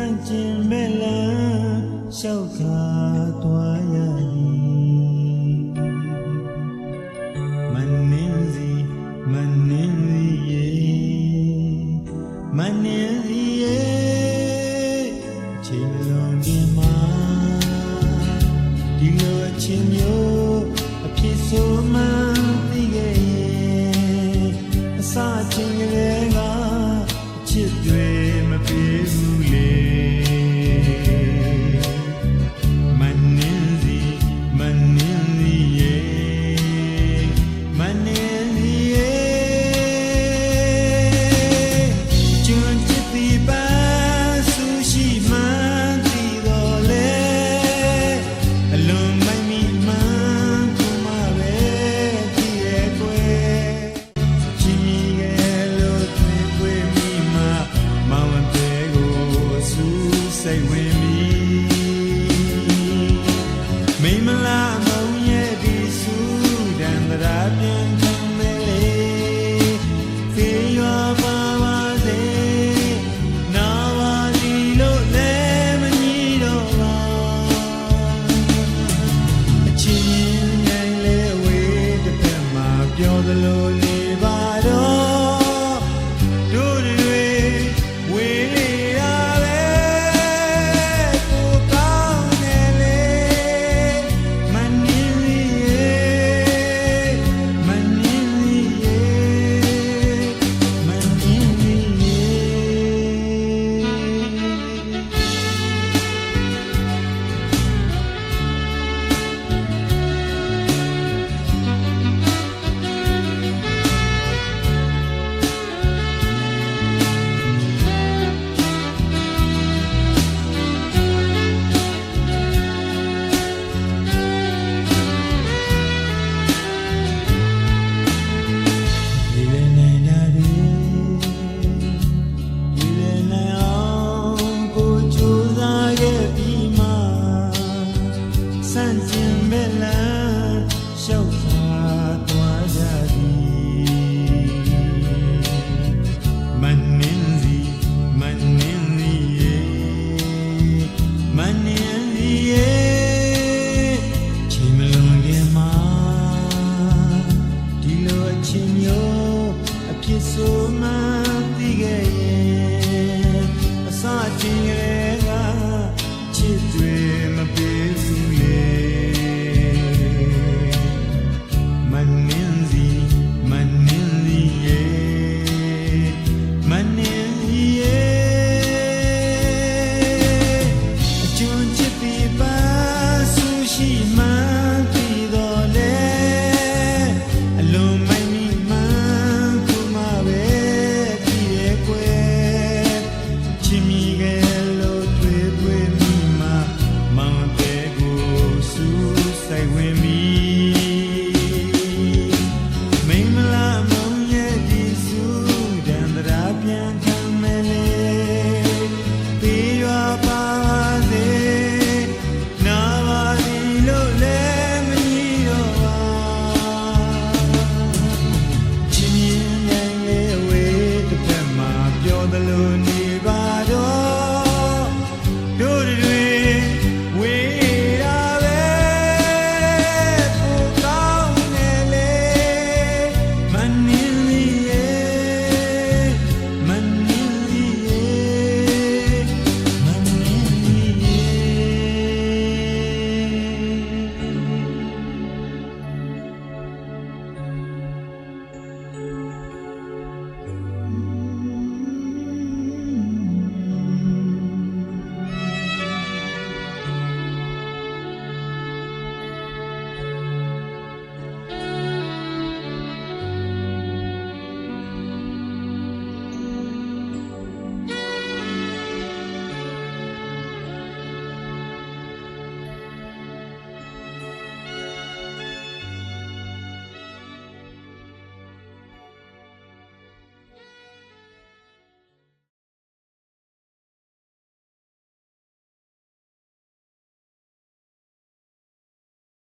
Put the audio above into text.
န့်ကျင်မဲ့လန်းရှောက်သာသွားရသည်မနှင်းစီမနှင်းစီရေမနှင်းစီရေချိန်လုံးပြန်မှာဒီလိုအချင်းမျိုးအဖြစ်ဆိုမှသိခဲ့ရင်အစချင်းကလေး you're the Lord. and